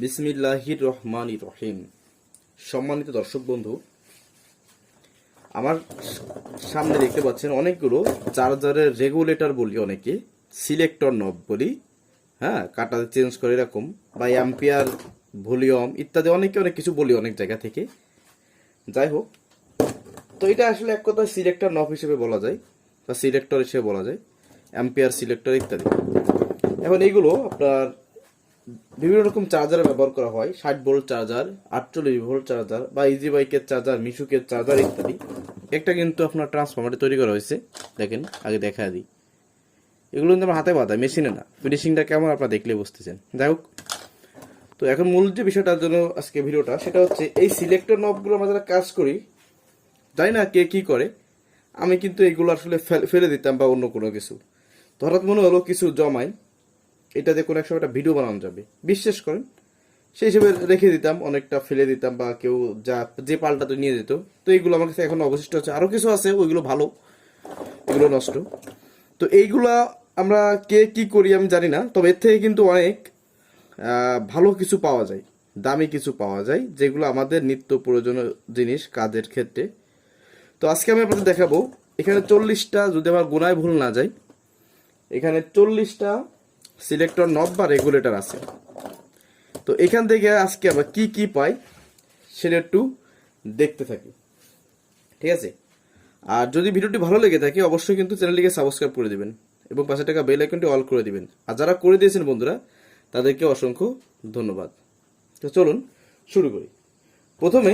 বিসমিল্লাহির রহমান রহিম সম্মানিত দর্শক বন্ধু, আমার সামনে দেখতে পাচ্ছেন অনেকগুলো চার্জারের রেগুলেটর বলি অনেকে, সিলেক্টর নব বলি হ্যাঁ কাটা চেঞ্জ করে এরকম, বা অ্যাম্পিয়ার ভলিউম ইত্যাদি অনেকে অনেক কিছু বলি অনেক জায়গা থেকে। যাই হোক, তো এটা আসলে এক কথায় সিলেক্টর নব হিসেবে বলা যায়, বা সিলেক্টর হিসেবে বলা যায়, অ্যাম্পিয়ার সিলেক্টর ইত্যাদি। এখন এইগুলো আপনার বিভিন্ন রকম চার্জার ব্যবহার করা হয়। ষাট ভোল্ট চার্জার আটচল্লিশ ভোল্ট চার্জার বা ইজি বাইকের চার্জার মিশুকের চার্জার ইত্যাদি। একটা কিন্তু আপনার ট্রান্সফর্মারে তৈরি করা হয়েছে। দেখেন, আগে দেখা দিই। এগুলো কিন্তু আমার হাতে বাঁধা মেশিনে না। ফিনিশিংটা কেমন আপনারা দেখলে বুঝতেছেন। যাই হোক, তো এখন মূল যে বিষয়টার জন্য আজকে ভিডিওটা, সেটা হচ্ছে এই সিলেক্টর নবগুলো আমরা যারা কাজ করি, জানি না কে কি করে, আমি কিন্তু এগুলো আসলে ফেলে দিতাম বা অন্য কোনো কিছু। তো হঠাৎ মনে হলো কিছু জমাই এটাতে কোনো এক সময় একটা ভিডিও বানানো যাবে। বিশ্বাস করেন, সেই হিসেবে রেখে দিতাম, অনেকটা ফেলে দিতাম বা কেউ যা, যে পাল্টাতে নিয়ে যেত। তো এইগুলো আমার কাছে এখন অবশিষ্ট আছে। আরও কিছু আছে, ওইগুলো ভালো, এগুলো নষ্ট। তো এইগুলা আমরা কে কি করি আমি জানি না, তবে এর থেকে কিন্তু অনেক ভালো কিছু পাওয়া যায়, দামি কিছু পাওয়া যায়, যেগুলো আমাদের নিত্য প্রয়োজনীয় জিনিস কাজের ক্ষেত্রে। তো আজকে আমি আপনাদের দেখাবো, এখানে চল্লিশটা যদি আমার গুনায় ভুল না যায়, এখানে চল্লিশটা সিলেক্টর নব বা রেগুলেটর আছে। তো এখান থেকে আজকে আমরা কি কি পাই সেটা একটু দেখতে থাকি। ঠিক আছে? আর যদি ভিডিওটি ভালো লেগে থাকে, অবশ্যই কিন্তু চ্যানেলটিকে সাবস্ক্রাইব করে দিবেন এবং পাশে টাকা বেল আইকনটি অল করে দিবেন। আর যারা করে দিয়েছেন বন্ধুরা, তাদেরকে অসংখ্য ধন্যবাদ। তো চলুন শুরু করি। প্রথমে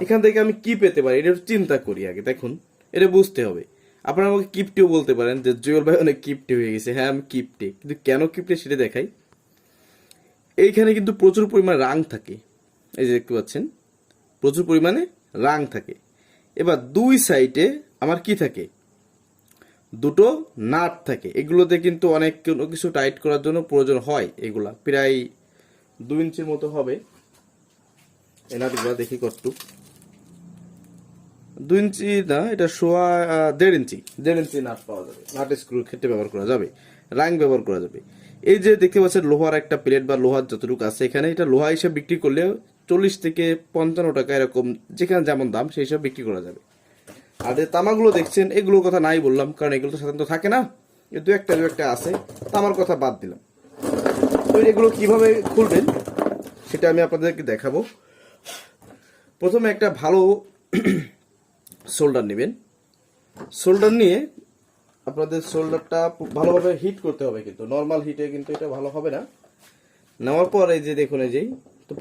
এখান থেকে আমি কি পেতে পারি, এটা চিন্তা করি আগে, দেখুন, এটা বুঝতে হবে। আপনারা আমাকে কিপটিও বলতে পারেন যে জুয়েল ভাই অনেক কিপটি হয়ে গেছে। হ্যাঁ আমি কিপটে। কিন্তু কেন কিপটে সেটা দেখাই। এইখানে কিন্তু প্রচুর পরিমাণে রাং থাকে। এই যে দেখতে পাচ্ছেন, প্রচুর পরিমাণে রাং থাকে। এবার দুই সাইডে আমার কি থাকে? দুটো নাট থাকে। এগুলোতে কিন্তু অনেক কোনো কিছু টাইট করার জন্য প্রয়োজন হয় এগুলা। প্রায় দু ইঞ্চির মতো হবে। এই নাটগুলো দেখি কতটু দুই ইঞ্চি না, এটা সোয়া দেড় ইঞ্চি। দেড় ইঞ্চি নাট পাওয়া যাবে। নাট স্ক্রু ক্ষেত্রে ব্যবহার করা যাবে। রাং ব্যবহার করা যাবে। এই যে দেখতে পাচ্ছেন, লোহার একটা প্লেট বা লোহার যতটুকু আছে এখানে, এটা লোহা হিসেবে বিক্রি করলে চল্লিশ থেকে পঞ্চান্ন টাকা এরকম, যেখানে যেমন দাম, সেই হিসাবে বিক্রি করা যাবে। আর যে তামাগুলো দেখছেন, এগুলোর কথা নাই বললাম, কারণ এগুলো তো সাধারণত থাকে না। দু একটা দু একটা আছে। তামার কথা বাদ দিলাম। তো এগুলো কীভাবে খুলবেন, সেটা আমি আপনাদেরকে দেখাবো। প্রথমে একটা ভালো শোল্ডার নেবেন। শোল্ডার নিয়ে আপনাদের শোল্ডারটা ভালোভাবে হিট করতে হবে কিন্তু, নর্মাল হিটে কিন্তু এটা ভালো হবে না। নেওয়ার পর এই যে দেখুন এই যেই তো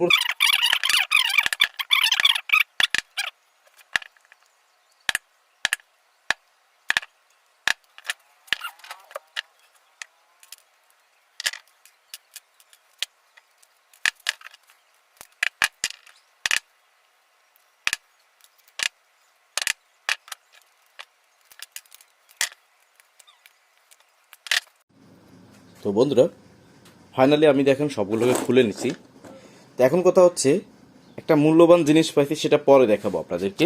তো বন্ধুরা ফাইনালি আমি দেখেন সবগুলোকে খুলে নিছি তো এখন কথা হচ্ছে, একটা মূল্যবান জিনিস পাইছি, সেটা পরে দেখাবো আপনাদেরকে।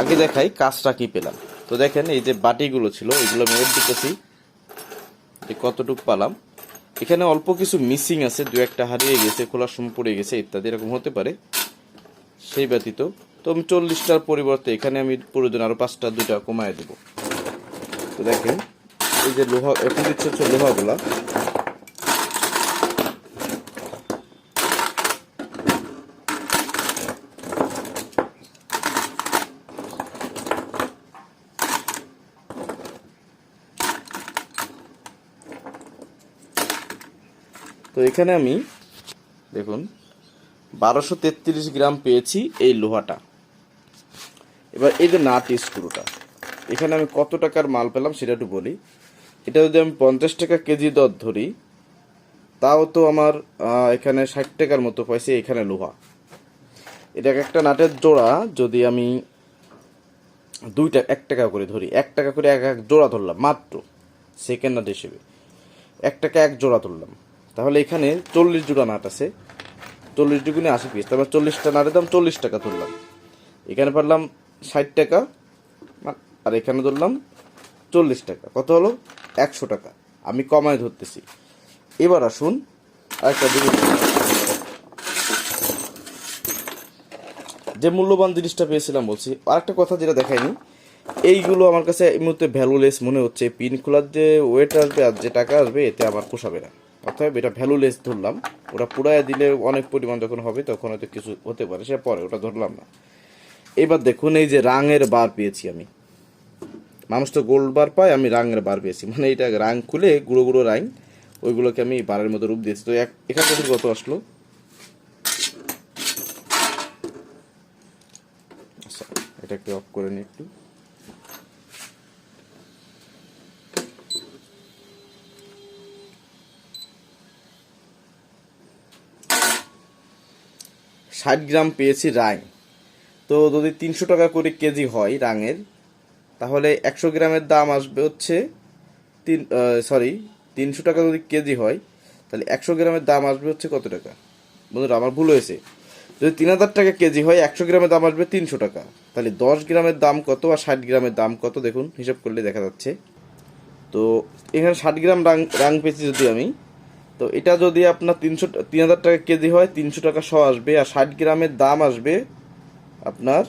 আগে দেখাই কাজটা কি পেলাম। তো দেখেন, এই যে বাটিগুলো ছিল, এগুলো আমি ওর দিতেছি যে কতটুকু পালাম। এখানে অল্প কিছু মিসিং আছে, দু একটা হারিয়ে গেছে খোলার সময় পড়ে গেছে, ইত্যাদি এরকম হতে পারে। সেই ব্যতীত, তো আমি চল্লিশটার পরিবর্তে এখানে আমি প্রয়োজন আরও পাঁচটা, দুইটা কমায় দেবো। তো দেখেন এই যে লোহা এখন দিচ্ছে হচ্ছে লোহাগুলা। তো এখানে আমি, দেখুন, বারোশো তেত্রিশ গ্রাম পেয়েছি এই লোহাটা। এবার এই যে নাট স্ক্রুটা, এখানে আমি কত টাকার মাল পেলাম সেটা একটু বলি। এটা যদি আমি পঞ্চাশ টাকা কেজি দর ধরি, তাও তো আমার এখানে ষাট টাকার মতো পাইছি এখানে লোহা। এটা একটা নাটের জোড়া, যদি আমি দুইটা এক টাকা করে ধরি, এক টাকা করে এক এক জোড়া ধরলাম, মাত্র সেকেন্ড নাট হিসেবে। এক টাকা এক জোড়া ধরলাম। তাহলে এখানে চল্লিশ জোড়া নাট আছে। চল্লিশ দুগুণে আশি পিস তারপর চল্লিশটা নাটের দাম চল্লিশ টাকা ধরলাম। এখানে পারলাম ষাট টাকা, আর এখানে ধরলাম চল্লিশ টাকা। কত হলো? একশো টাকা। আমি কমায় ধরতেছি। এবার আসুন আরেকটা জিনিস। যে মূল্যবান জিনিসটা পেয়েছিলাম বলছি, আরেকটা কথা যেটা দেখায়নি এইগুলো আমার কাছে এই মুহূর্তে ভ্যালুলেস মনে হচ্ছে। পিন খোলার যে ওয়েট আসবে আর যে টাকা আসবে, এতে আমার পোষাবে না। অতএব এটা ভ্যালুলেস ধরলাম। ওটা পুরায় দিলে অনেক পরিমাণ যখন হবে, তখন হয়তো কিছু হতে পারে, সে পরে, ওটা ধরলাম না। এবার দেখুন এই যে রাঙের বার পেয়েছি আমি। মানুষ তো গোল্ড বার পায়, আমি রাঙের বার পেয়েছি। মানে এটা রাং খুলে গুঁড়ো গুঁড়ো রাং ওইগুলোকে আমি বারের মতো রূপ দিয়েছি। তো এক এখান কত আসলো? আচ্ছা এটাকে অফ করে নিই একটু। ষাট গ্রাম পেয়েছি রাং তো যদি তিনশো টাকা করে কেজি হয় রাঙের তাহলে একশো গ্রামের দাম আসবে হচ্ছে তিন সরি তিনশো টাকা যদি কেজি হয়, তাহলে একশো গ্রামের দাম আসবে হচ্ছে কত টাকা? বন্ধুরা, আমার ভুল হয়েছে। যদি তিন হাজার টাকা কেজি হয়, একশো গ্রামের দাম আসবে তিনশো টাকা। তাহলে দশ গ্রামের দাম কত আর ষাট গ্রামের দাম কত? দেখুন, হিসাব করলে দেখা যাচ্ছে। তো এখানে ষাট গ্রাম রাং রাং পেয়েছি যদি আমি, তো এটা যদি আপনার তিনশো, তিন হাজার টাকা কেজি হয়, তিনশো টাকা শ আসবে, আর ষাট গ্রামের দাম আসবে আপনার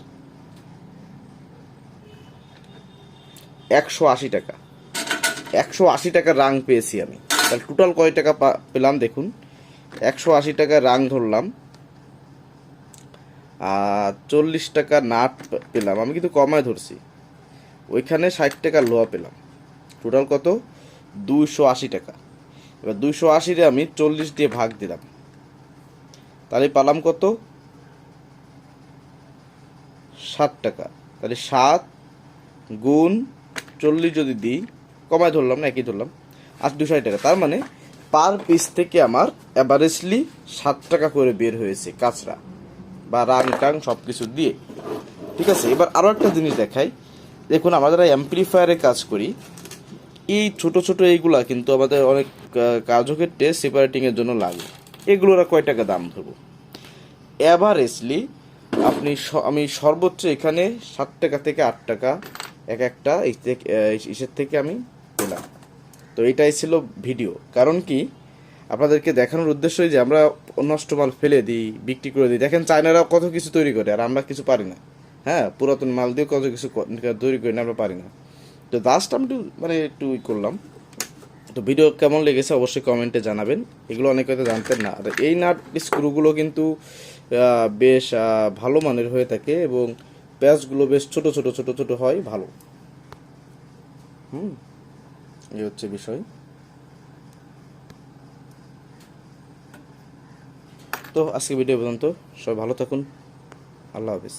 একশো আশি টাকা। একশো আশি টাকা রাং পেয়েছি আমি। তাহলে টোটাল কয় টাকা পেলাম দেখুন। একশো আশি টাকা রাং ধরলাম। আর চল্লিশ টাকা নাট পেলাম। আমি কিন্তু কমায় ধরছি। ওইখানে ষাট টাকা লোহা পেলাম। টোটাল কত? দুইশো আশি টাকা। এবার দুইশো আশিরে আমি চল্লিশ দিয়ে ভাগ দিলাম। তাহলে পালাম কত? ষাট টাকা। তাহলে সাত গুণ চল্লিশ যদি দিই, কমায় ধরলাম না, একই ধরলাম আর দুশো টাকা। তার মানে পার পিস থেকে আমার অ্যাভারেজলি সাত টাকা করে বের হয়েছে কাঁচরা বা রাং টাং সব কিছু দিয়ে। ঠিক আছে, এবার আরও একটা জিনিস দেখাই। দেখুন, আমরা যারা অ্যাম্প্লিফায়ারে কাজ করি, এই ছোট ছোট এইগুলা কিন্তু আমাদের অনেক কাজও ক্ষেত্রে সেপারেটিংয়ের জন্য লাগে। এগুলোর কয় টাকা দাম ধরবো? অ্যাভারেজলি আপনি আমি সর্বোচ্চ এখানে সাত টাকা থেকে আট টাকা এক একটা ইসের থেকে আমি পেলাম। তো এটাই ছিল ভিডিও। কারণ কি? আপনাদেরকে দেখানোর উদ্দেশ্যই যে আমরা নষ্ট মাল ফেলে দিই, বিক্রি করে দিই। দেখেন চায়নারা কত কিছু তৈরি করে, আর আমরা কিছু পারি না। হ্যাঁ পুরাতন মাল দিয়ে কত কিছু তৈরি করি না, আমরা পারি না। তো লাস্ট আমি একটু মানে একটু ই করলাম। তো ভিডিও কেমন লেগেছে অবশ্যই কমেন্টে জানাবেন। এগুলো অনেকে হয়তো জানতেন না। আর এই নাট স্ক্রুগুলো কিন্তু বেশ ভালো মানের হয়ে থাকে এবং প্যাচগুলো বেশ ছোট ছোট ছোট ছোট হয়, ভালো। হুম, এই হচ্ছে বিষয়। তো আজকে ভিডিও পর্যন্ত সবাই ভালো থাকুন। আল্লাহ হাফিজ।